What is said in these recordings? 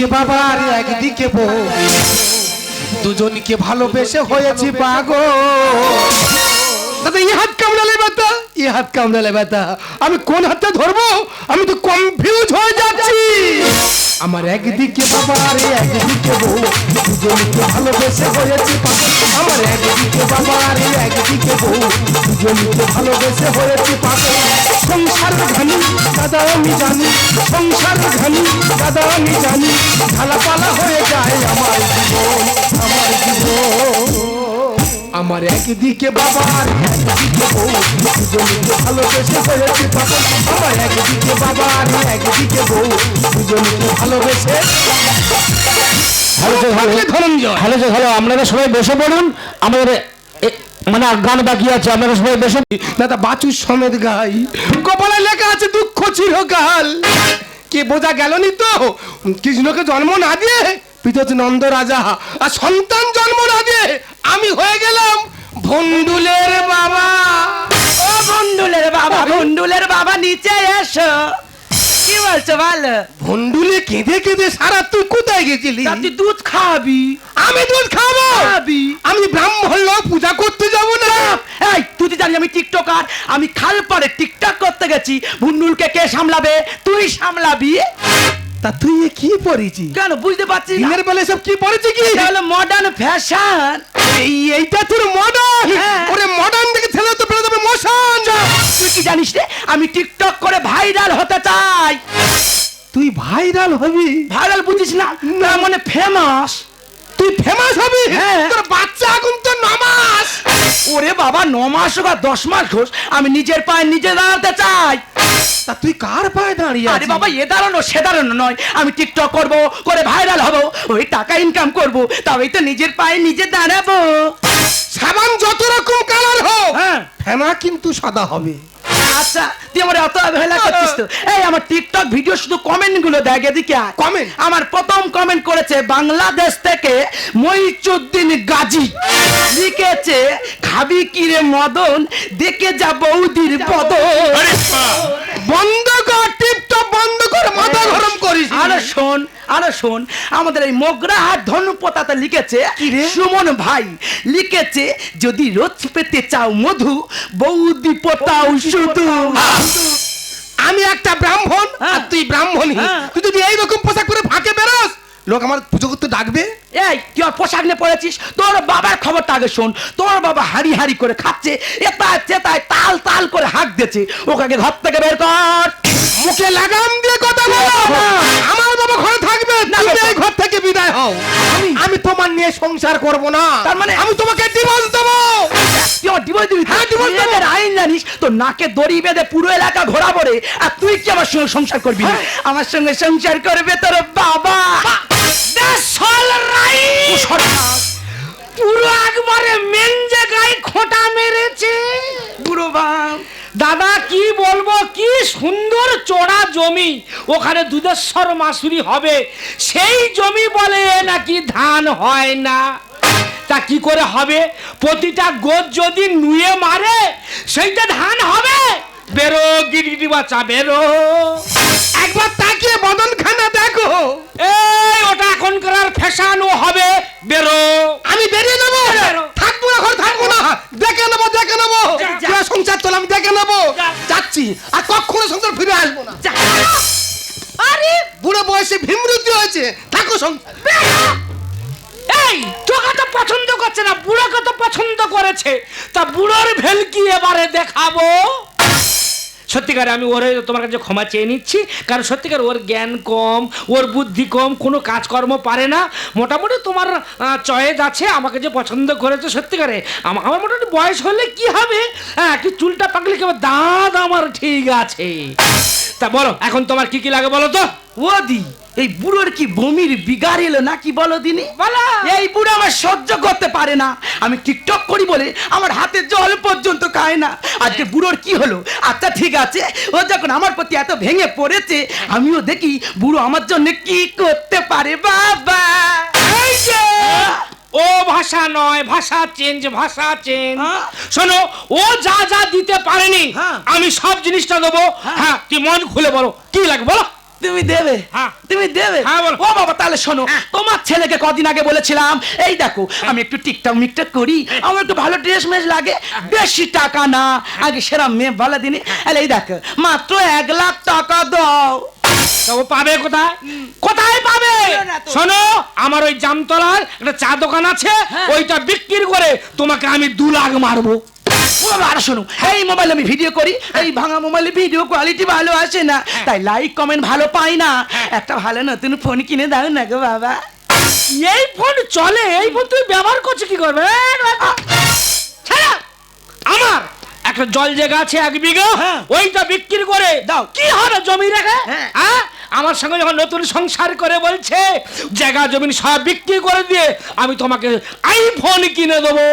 দুজনকে বাবা আর একদিকে বউ। দুজনকে ভালোবেসে হয়েছি পাগো দাদা এই হাত কামড়ালে ব্যথা এই হাত কামড়ালে ব্যথা। আমি কোন হাতটা ধরবো? আমি তো কনফিউজ হয়ে যাচ্ছি। আমার একদিকে বাবা আর একদিকে বউ। দুজনকে ভালোবেসে হয়েছি পাগল। আমার একদিকে বাবা, আর একদিকে বউ। দুজনকে ভালোবেসে হয়েছি পাগল। সংসার ঘানি, দাদা, আমি জানি। সংসার ঘানি, দাদা, আমি জানি। ঢালাপালা হয়ে যায় আমার জীবন আমার জীবন। আমার একদিকে আর একদিকে বউ। দুজনকে ভালোবেসে হয়েছে পাগল। আমার একদিকে বাবা, আর একদিকে বউ। দুজনকে ভালোবেসে হ্যালো হ্যালো আপনারা সবাই বসে পড়ুন। আমাদের এ- মানে গান বাকি আছে আপনারা সবাই বসে দাদা বাচুর সমেত গাই। কপালে লেখা আছে দুঃখ চিরকাল। কে বোঝা গেল নি তো? কৃষ্ণকে জন্ম না দিয়ে পিতা নন্দ রাজা আর সন্তান জন্ম না দিয়ে আমি হয়ে গেলাম ভন্ডুলের বাবা। ও বন্ডুলের বাবা বন্ডুলের বাবা নিচে এসো। কি বলছো ভালো? ভন্ডুলে কেঁদে কেঁদে সারা তুই কোথায় গেছিলি? তা তুই দুধ খাবি। আমি দুধ খাব? খাবি। আমি ব্রাহ্মণ লোক পূজা করতে যাব না। এই তুই তো জানি আমি টিকটকার আমি খাল পারে টিকটক করতে গেছি। ভুন্ডুলকে কে সামলাবে? তুই সামলাবি। তা তুই এ কি পড়েছি কেন বুঝতে পারছিস দিনের বেলা সব কি পড়েছি কি? এটা হলো মডার্ন ফ্যাশন এই এইটা তোর মডার্ন হ্যাঁ। ওরে মডার্ন দেখে ছেলে তো বেরোতে হবে মোশন। তুই কি জানিস রে আমি টিকটক করে ভাইরাল হতে চাই। তুই ভাইরাল হবি? ভাইরাল বুঝিস না না। মানে ফেমাস তুই ফেমাস হবি? হ্যাঁ। তোর বাচ্চা এখন তো নমাস। ওরে বাবা ন মাস হোক আর দশ মাস ঘোষ আমি নিজের পায়ে নিজে দাঁড়াতে চাই। তা তুই কার পায়ে দাঁড়িয়ে আরে বাবা এ দাঁড়ানো সে দাঁড়ানো নয়। আমি টিকটক করব করে ভাইরাল হব ওই টাকা ইনকাম করব তবেই তো নিজের পায়ে নিজে দাঁড়াবো। সাবান যত রকম কালার হোক হ্যাঁ। ফেনা কিন্তু সাদা হবে। আচ্ছা তুই আমার অত অবহেলা করছিস তো? এই আমার টিকটক ভিডিও শুধু কমেন্টগুলো দেখ এদিকে আয়। আমার প্রথম কমেন্ট করেছে বাংলাদেশ থেকে মহিচুদ্দিন গাজী। লিখেছে খাবি কিরে মদন? দেখে যা বৌদির পদন বন্ধ আরে শোন আরে শোন আমাদের এই মোগরাহাট ধনুপতাতে লিখেছে সুমন ভাই। লিখেছে যদি রোজ পেতে চাও মধু বৌদি পোতাও শুধু। আমি একটা ব্রাহ্মণ হ্যাঁ। আর তুই ব্রাহ্মণী। হ্যাঁ। তুই যদি এইরকম পোশাক পরে ফাঁকে বেরোস লোক আমার পুজো করতে ডাকবে। এই তুই আর পোশাক নিয়ে পড়েছিস? তোর বাবার খবরটা আগে শোন। তোর বাবা হাড়ি হাড়ি করে খাচ্ছে এতায় চেতায় তাল তাল করে হাঁক দিয়েছে। ওকে ঘর থেকে বের কর। মুখে লাগাম দিয়ে কথা বলো আমার বাবা ঘরে থাকবে তুমি এই ঘর থেকে বিদায় হও। আমি তোমার নিয়ে সংসার করব না। তার মানে- আমি তোমাকে ডিভোর্স দেবো। তুই আমার divorce দিবি? হ্যাঁ, তুই দেবো। আইন জানিস তো নাকে দড়ি বেঁধে পুরো এলাকা ঘোরাবো রে আর তুই কি আমার সঙ্গে সংসার করবি হ্যাঁ। আমার সঙ্গে সংসার করবে তোর বাবা। ও সর্বনাশ। পুরো একবারে মেঞ্জে গায়ে খোঁটা মেরেছে। বুড়ো বাম দাদা কি বলব? কি সুন্দর চড়া জমি। ওখানে দুধেশ্বর মাসুরি হবে। সেই জমি বলে নাকি ধান হয় না। তা কি করে হবে? প্রতিটা গোদ যদি নুয়ে মারে সেইটা ধান হবে। বেরো গিরি বাচ্চা বেরো। একবার তাকিয়ে বদন খানা দেখো। এই ওটা এখনকার ফ্যাশন ও হবে। বেরো আমি বেরিয়ে যাব বেরো। থাকব না ঘর থাকব না দেখে নেব দেখে নেব যা, যা। পুরো সংসার চলে আমি দেখে নেব যা। যাচ্ছি আর কখনো সংসার ফিরে আসব না। আরে! বুড়ো বয়সে ভীমরুদ্ধি হয়েছে থাকো সংসার। এই তোকে তো পছন্দ করছে না বুড়োকে তো পছন্দ করেছে। তা বুড়োর ভেলকি এবারে দেখাবো। সত্যিকার আমি ওর তোমার কাছে ক্ষমা চেয়ে নিচ্ছি, কারণ সত্যিকার ওর জ্ঞান কম, ওর বুদ্ধি কম, কোনো কাজকর্ম পারে না। মোটামুটি তোমার চয়েস আছে, আমাকে যে পছন্দ করেছে সত্যিকারে। আমা- আমার মোটামুটি বয়স হলে কি হবে? হ্যাঁ কি চুলটা পাকলে কেবল দাঁত আমার ঠিক আছে। তা বলো, এখন তোমার কি কি লাগে বলো তো? ও দি এই বুড়োর কি বমির বিগার এলো নাকি বলো দিনি? বলো। এই বুড়ো আমার সহ্য করতে পারে না। আমি টিকটক করি বলে আমার হাতে জল পর্যন্ত খায় না। আজকে বুড়োর কি হলো? আচ্ছা ঠিক আছে। ও যখন আমার প্রতি এত ভেঙে পড়েছে আমিও দেখি বুড়ো আমার জন্য কি করতে পারে বাবা। ও ভাষা নয় ভাষা চেঞ্জ ভাষা চেঞ্জ হ্যাঁ? শোনো ও যা যা দিতে পারেনি হ্যাঁ। আমি সব জিনিসটা দেবো। হ্যাঁ। হ্যাঁ তুই মন খুলে বলো কি লাগে বলো? তুমি দেবে? হ্যাঁ। তুমি দেবে? হ্যাঁ। ও বাবা তাহলে শোনো তোমার ছেলেকে কদিন আগে বলেছিলাম এই দেখো আমি একটু টিকটক মিকটক করি আমার একটু ভালো ড্রেস মেস লাগে বেশি টাকা না আগে সেরাম মেয়ে বলে দিনে। এই দেখো মাত্র এক লাখ টাকা দাও। ও পাবে কোথায়? কোথায় পাবে। শোনো আমার ওই জামতলার একটা চা দোকান আছে হ্যাঁ। ওইটা বিক্রি করে তোমাকে আমি দু লাখ মারবো। বাবা আর শোনো এই মোবাইলে আমি ভিডিও করি এই ভাঙা মোবাইলে ভিডিও কোয়ালিটি ভালো আসে না তাই লাইক কমেন্ট ভালো পাই না একটা ভালো নতুন ফোন কিনে দাও না গো বাবা এই ফোন চলে এই ফোন তুই ব্যবহার করছ কি করবে ছাড়া। আমার একটা জল জায়গা আছে এক বিঘা হ্যাঁ। ওইটা বিক্রি করে দাও। কি হবে জমি রেখে হ্যাঁ। আমার সঙ্গে যখন নতুন সংসার করে বলছে জায়গা জমিন সব বিক্রি করে দিয়ে আমি তোমাকে আইফোন কিনে দেবো।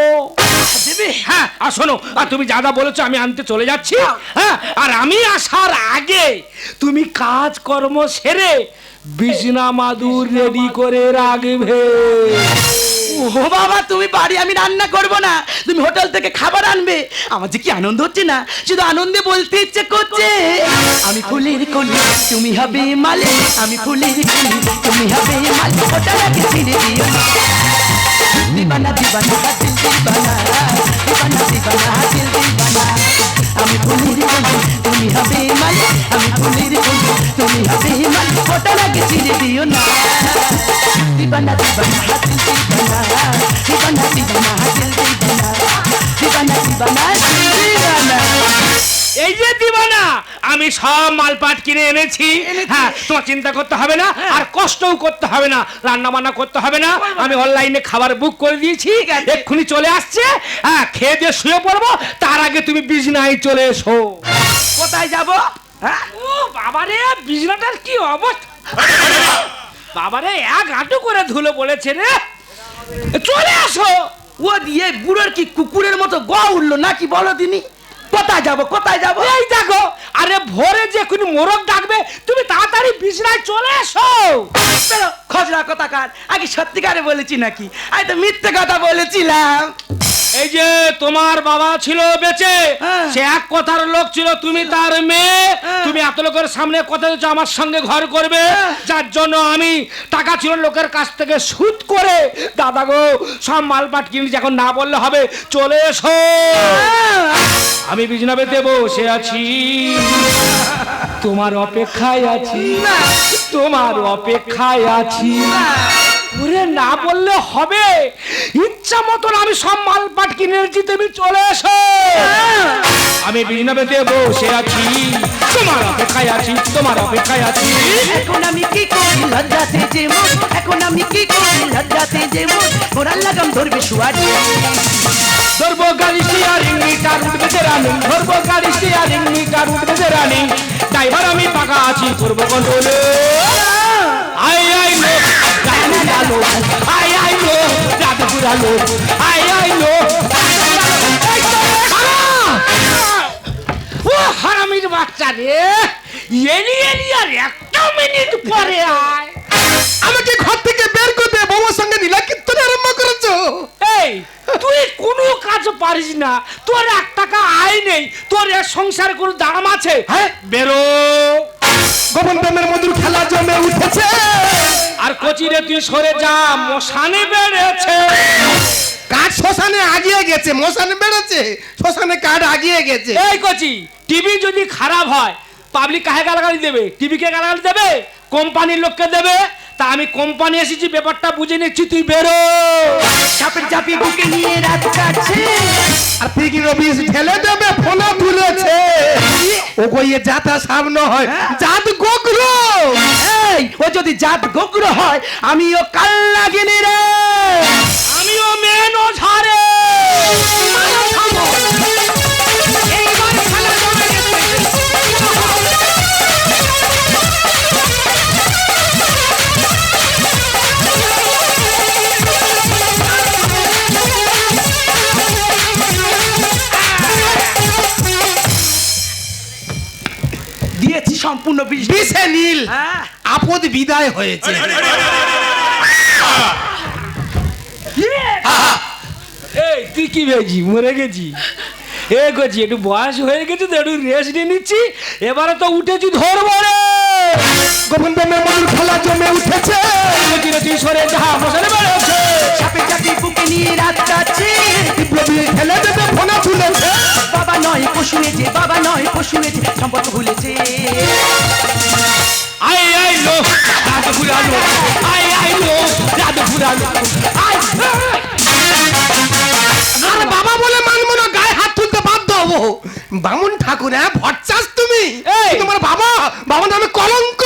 দেবে হ্যাঁ আর শোনো আর তুমি যা যা বলেছ আমি আনতে চলে যাচ্ছি। হ্যাঁ আর আমি আসার আগে তুমি কাজকর্ম সেরে বিছনা মাদুর রেডি করে রাখবে। ও বাবা, তুমি বাড়ি আমি রান্না করব না। তুমি হোটেল থেকে খাবার আনবে। আমার যে কি আনন্দ হচ্ছে না? শুধু আনন্দে বলতে ইচ্ছে করছে। আমি ফুলের কলি, তুমি হবে মালে। আমি ফুলের কলি, তুমি হবে মালে। আগে ছেড়ে দিও। দিবানা দিবানা দিল দিবানা দিবানা দিবানা, দিল দিবানা। আমি ফুলের কলি তুমি হবে মালে আমি ফুলের কলি তুমি হবে মালে ফোটা লাগে ছেড়ে দিও না দিবানা দিবানা দিল দিবানা দিবানা দিবানা দিল দিবানা দিবানা দিবানা দিবানা এই যে দিবানা আমি সব মালপাট কিনে এনেছি। হ্যাঁ তোমার চিন্তা করতে হবে না আর কষ্টও করতে হবে না রান্না বান্না করতে হবে না। আমি অনলাইনে খাবার বুক করে দিয়েছি এক্ষুনি চলে আসছে। হ্যাঁ খেয়ে দিয়ে শুয়ে পড়ব তার আগে তুমি বিছনায় চলে এসো। কোথায় যাব? হ্যাঁ? ও বাবারে কি অবস্থা? বাবারে এক হাঁটু করে ধুলো পড়েছে রে। চলে আসো। ও দিয়ে বুড়োর কি কুকুরের মতো গ উঠল নাকি বলো তিনি? কোথায় যাব কোথায় যাব? এই দেখো আরে ভোরে যে কোন মোরগ ডাকবে তুমি তাড়াতাড়ি বিছনায় চলে এসো। খজরা কথা কার আগে সত্যিকারে বলেছি নাকি? আমি তো মিথ্যে কথা বলেছিলাম। এই যে তোমার বাবা ছিল বেঁচে হ্যাঁ। সে এক কথার লোক ছিল তুমি তার মেয়ে। হ্যাঁ। তুমি এত লোকের সামনে কথা দিচ্ছ আমার সঙ্গে ঘর করবে। হ্যাঁ। যার জন্য আমি টাকা ছিল লোকের কাছ থেকে সুদ করে দাদা গো সব মালপাট কিনেছি এখন না বললে হবে চলে এসো। আমি বিজনা পেতে সে আছি। তোমার অপেক্ষায় আছি। তোমার অপেক্ষায় আছি। ওরে না বললে হবে। ইচ্ছা মতন আমি সব মালপাট কিনে এনেছি তুমি চলে এসো। আমি বিজনা পেতে বসে আছি। তোমার অপেক্ষায় আছি তোমার অপেক্ষায় আছি। এখন আমি কি করি? লজ্জাতে যে মন এখন আমি কি করি? লজ্জাতে যে মন ওরাল লাগাম ধরবে শুয়ারি ধরবো গাড়ি স্টিয়ারিং মিটার উঠবে যে রানিং। ধরবো গাড়ি স্টিয়ারিং মিটার উঠবে যে রানিং। ড্রাইভার আমি পাকা আছি করব কন্ট্রোলে আলো আই আই নো রাত পুরালো আই আই নো ও হারামির বাচ্চা রে এলি আর একটা মিনিট পরে আয় আমাকে ঘর থেকে বের করতে বৌমার সঙ্গে নীলা কীর্তন আরম্ভ করেছ। এই তুই কোনো কাজ পারিস না। তোর এক টাকা আয় নেই। তোর এর সংসার কোনো দাম আছে? হ্যাঁ বেরো। গোপন প্রেমের মধুর খেলা জমে উঠেছে। আর কচিরে তুই সরে যা মশানে বেড়েছে। কাঠ শ্মশানে আগিয়ে গেছে মশানে বেড়েছে শ্মশানে কাঠ আগিয়ে গেছে। এই কচি টিভি যদি খারাপ হয় পাবলিক কাহে গালাগালি দেবে? টিভি কে গালাগালি দেবে? কোম্পানির লোককে দেবে? তা আমি কোম্পানি এসেছি ব্যাপারটা বুঝে নিচ্ছি তুই বেরো। চাপের চাপি বুকে নিয়ে রাত কাটছে। আর পিকি রবি ঠেলে দেবে ফোনা তুলেছে। ও কইয়ে যাতা সামনে হয়? জাত গোগ্র। এই ও যদি জাত গোগ্র হয় আমিও কাল লাগিনি রে। আমিও মেন ও ঝাড়ে নীল হ্যাঁ। আপদ বিদায় হয়েছে। এই তুই কি মরে গেছি। এ গেছি একটু বয়স হয়ে গেছে তো একটু রেস্ট নিয়ে নিচ্ছি। এবারে তো উঠেছি ধরবো রে। খেলা জমে উঠেছে। সরে যাহা সাপে চাপি বুকে নিয়ে রাত কাটছে বিপ্লবী ঠেলে দেবে ফোনা তুলেছে। বাবা নয় পশু যে বাবা নয় পশু যে সম্পদ ভুলেছে। আই আই লো রাত ফুরালো আই আই লো রাত ফুরালো আই আরে বাবা বলে মানবো না গায়ে হাত তুলতে বাধ্য হব। বামুন ঠাকুর হ্যাঁ ভট্টাস তুমি? এই! তোমার বাবা? বাবা নামে কলঙ্ক।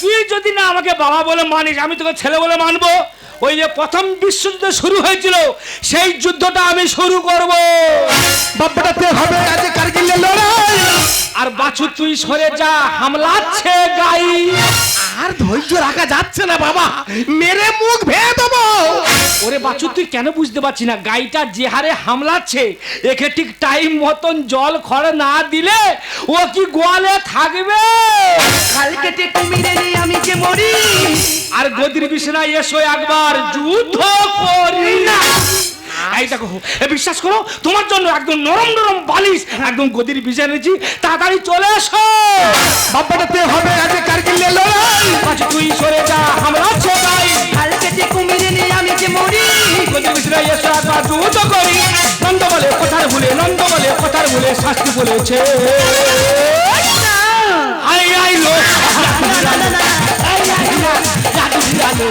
তুই যদি না আমাকে বাবা বলে মানিস আমি তোকে ছেলে বলে মানবো। ওই যে প্রথম বিশ্বযুদ্ধ শুরু হয়েছিল সেই যুদ্ধটা আমি শুরু করব। বাপ্পাটাতে বাছু তুই সরে যা হামলাচ্ছে গাই। আর ধৈর্য রাখা যাচ্ছে না বাবা মেরে মুখ ভেয়ে দেবো। ওরে বাছু তুই কেন বুঝতে পারছি না? গাইটা যে হারে হামলাচ্ছে একে ঠিক টাইম মতন জল খড় না দিলে ও কি গোয়ালে থাকবে? খাল কেটে কুমিরে নিয়ে আমি যে মরি। আর গদির বিছানায় এসো একবার যুদ্ধ করি। না। এই দেখো বিশ্বাস করো তোমার জন্য একদম নরম নরম বালিশ একদম গদির বিছানা এনেছি। তাড়াতাড়ি চলে এসো। বাপ্পাটাতে হবে আজ কারগিলের লড়াই। আজ তুই সরে যা হামলাচ্ছে গাই খাল কেটে কুমিরে নিয়ে আমি যে মরি। গদির বিছানায় এসো একবার যুদ্ধ করি। নন্দ বলে কথার ভুলে নন্দ বলে কথার ভুলে শাস্তি বলেছে। আই আই লো। আই আই লো জাদু ফিরালো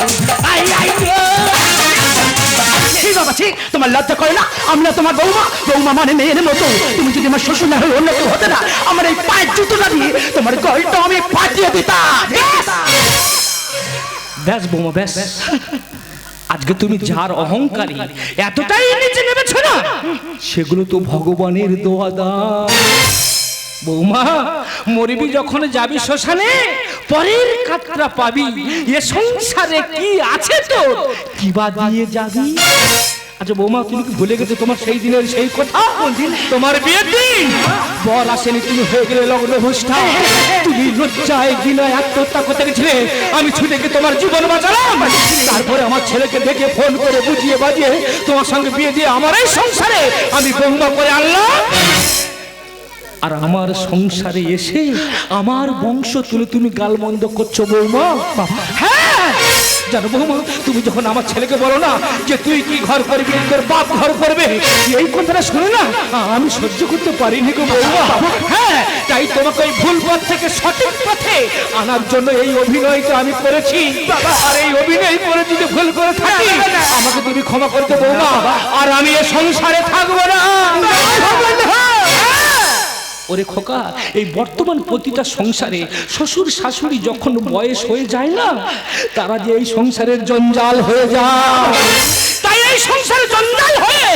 ঠিক তোমার লজ্জা করে না আমি না তোমার বৌমা বৌমা মানে মেয়ের মতো। তুমি যদি আমার শ্বশুর না হয়ে অন্য কেউ হতে না আমার এই পায়ের জুতোটা দিয়ে তোমার গলটা আমি ফাটিয়ে দিতাম। ব্যাস! বোমা ব্যাস। আজকে তুমি যার অহংকারী এতটাই নিচে নেমেছো না সেগুলো তো ভগবানের দোয়া দান বৌমা মরিবি যখন যাবি শ্মশানে পরের কাতরা পাবি। এ সংসারে কি আছে তো কি বা দিয়ে যাবি? আচ্ছা বৌমা, তুমি কি ভুলে গেছো তোমার সেই দিনের সেই কথা? তোমার বিয়ের দিন? বর আসেনি, তুমি হয়ে গেলে লগ্ন ভোষ্ঠা তুমি লজ্জায় দিনায় আত্মহত্যা করতে গেছিলে। আমি ছুটে গিয়ে তোমার জীবন বাঁচালাম। তারপরে আমার ছেলেকে দেখে ফোন করে বুঝিয়ে বাজিয়ে তোমার সঙ্গে বিয়ে দিয়ে আমার এই সংসারে আমি বৌমা করে আনলাম। আর আমার সংসারে এসে আমার বংশ তুলে তুমি গালমন্দ করছ বৌমা। হ্যাঁ? জানো বৌমা তুমি যখন আমার ছেলেকে বলো না যে তুই কি ঘর করবি, তোর বাপ ঘর করবে, এই কথাটা শুনে না, আমি সহ্য করতে পারিনি গো বৌমা। হ্যাঁ তাই তোমাকে ওই ভুল পথ থেকে সঠিক পথে আনার জন্য এই অভিনয়টা আমি করেছি। আর এই অভিনয় করে যদি ভুল করে থাকি, আমাকে তুমি ক্ষমা করতে বৌমা। আর আমি এ সংসারে থাকব না। ওরে খোকা, এই বর্তমান প্রতিটা সংসারে শ্বশুর শাশুড়ি যখন বয়স হয়ে যায় না, তারা যে এই সংসারের জঞ্জাল হয়ে যায়। তাই এই সংসারের জঞ্জাল হয়ে